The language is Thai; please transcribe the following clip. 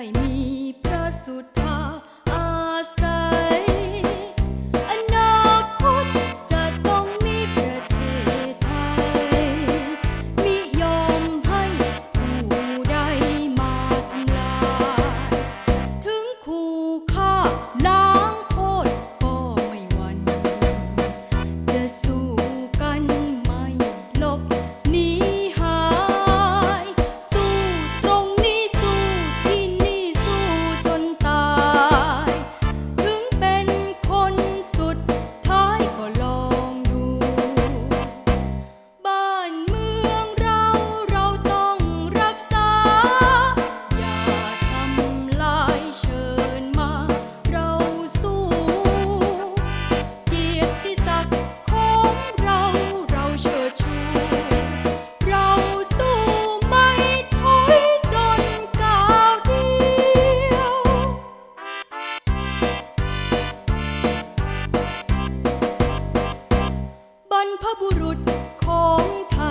ได้มีพระสุดท้าย 空叹